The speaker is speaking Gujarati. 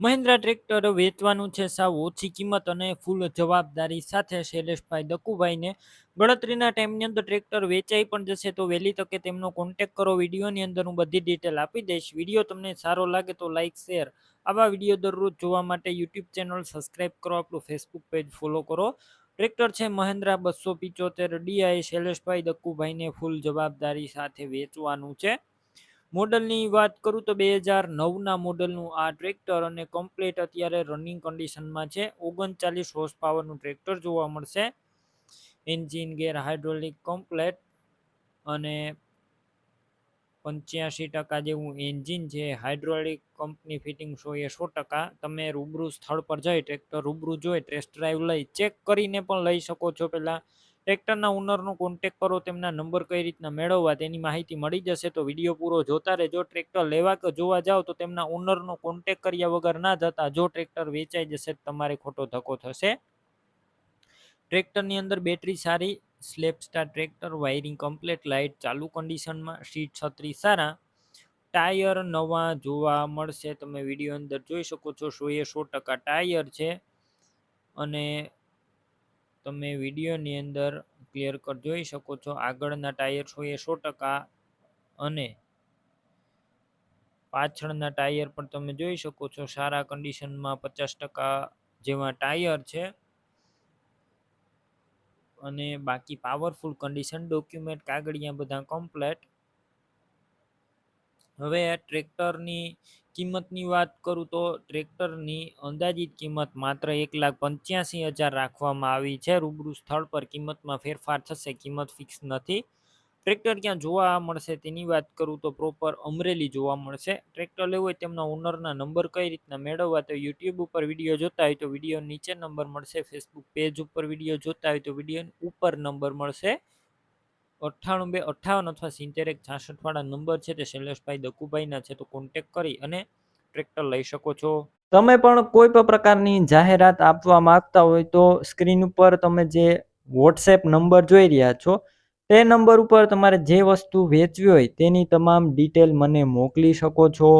મહિન્દ્રા ટ્રેક્ટર વેચવાનું છે સાવ ઓછી કિંમત અને ફૂલ જવાબદારી સાથે શૈલેષભાઈ દકુભાઈને. ગણતરીના ટાઈમની અંદર ટ્રેક્ટર વેચાઈ પણ જશે તો વહેલી તકે તેમનો કોન્ટેક કરો. વિડીયોની અંદર હું બધી ડિટેલ આપી દઈશ. વીડિયો તમને સારો લાગે તો લાઇક શેર આવા વીડિયો દરરોજ જોવા માટે યુટ્યુબ ચેનલ સબસ્ક્રાઈબ કરો. આપણું ફેસબુક પેજ ફોલો કરો. ટ્રેક્ટર છે મહેન્દ્રા બસો પિચોતેર ડીઆઈ શૈલેષભાઈ દક્કુભાઈને ફૂલ જવાબદારી સાથે વેચવાનું છે. મોડલની વાત કરું તો બે હજાર નવના મોડલનું આ ટ્રેક્ટર અને કમ્પ્લીટ અત્યારે રનિંગ કન્ડિશનમાં છે. ઓગણચાલીસ હોર્સ પાવરનું ટ્રેક્ટર જોવા મળશે. એન્જિન ગેર હાઇડ્રોલિક કમ્પ્લેટ અને પંચ્યાસી ટકા જેવું એન્જિન છે હાઇડ્રોલિક કંપની ફિટિંગ સો એ સો ટકા. તમે રૂબરૂ સ્થળ પર જઈ ટ્રેક્ટર રૂબરૂ જોઈ ટેસ્ટ ડ્રાઈવ લઈ ચેક કરીને પણ લઈ શકો છો. પહેલાં ટ્રેક્ટરના ઓનરનો કોન્ટેક કરો, તેમના નંબર કઈ રીતના મેળવવા તેની માહિતી મળી જશે, તો વીડિયો પૂરો જોતા રહેજો. ટ્રેક્ટર લેવા કે, જોવા જાઓ તો તેમના ઓનરનો કોન્ટેક કર્યા વગર ના જતા જો ટ્રેક્ટર વેચાઈ જશે તમારે ખોટો ધક્કો થશે. ટ્રેક્ટરની અંદર બેટરી સારી self start tractor wiring complete light ચાલુ કન્ડિશનમાં સીટ છત્રી સારા. ટાયર નવા જોવા મળશે, તમે વીડિયો અંદર જોઈ શકો છો, સો એ સો ટકા ટાયર છે. અને તમે વિડીયોની અંદર ક્લિયર કટ જોઈ શકો છો. આગળના ટાયર સો એ સો ટકા અને પાછળના ટાયર પણ તમે જોઈ શકો છો. સારા કન્ડિશનમાં પચાસ ટકા જેવા ટાયર છે. અને બાકી પાવરફુલ કન્ડિશન ડોક્યુમેન્ટ કાગળિયા બધા કમ્પ્લેટ હવે ટ્રેક્ટરની કિંમતની વાત કરું તો ટ્રેક્ટરની અંદાજિત કિંમત માત્ર એક લાખ પંચ્યાસી હજાર રાખવામાં આવી છે. રૂબરૂ સ્થળ પર કિંમતમાં ફેરફાર થશે, કિંમત ફિક્સ નથી. ટ્રેક્ટર ક્યાં જોવા મળશે તેની વાત કરું તો પ્રોપર અમરેલી જોવા મળશે. ટ્રેક્ટર લેવું હોય તેમના ઓનરના નંબર કઈ રીતના મેળવવા તો યુટ્યુબ ઉપર વીડિયો જોતા હોય તો વીડિયો નીચે નંબર મળશે ફેસબુક પેજ ઉપર વીડિયો જોતા હોય તો વીડિયો ઉપર નંબર મળશે. અઠ્ઠાણું બે, અઠ્ઠાવન અથવા સિત્તેર એક છાસઠવાળા નંબર છે તે શૈલેષભાઈ દકુભાઈના છે, તો કોન્ટેક કરી અને ટ્રેક્ટર લઈ શકો છો. તમે પણ કોઈ પણ પ્રકારની જાહેરાત આપવા માંગતા હોય તો સ્ક્રીન ઉપર તમે જે વોટ્સએપ નંબર જોઈ રહ્યા છો, તે નંબર ઉપર તમારે જે વસ્તુ વેચવી હોય તેની તમામ ડિટેલ મને મોકલી શકો છો.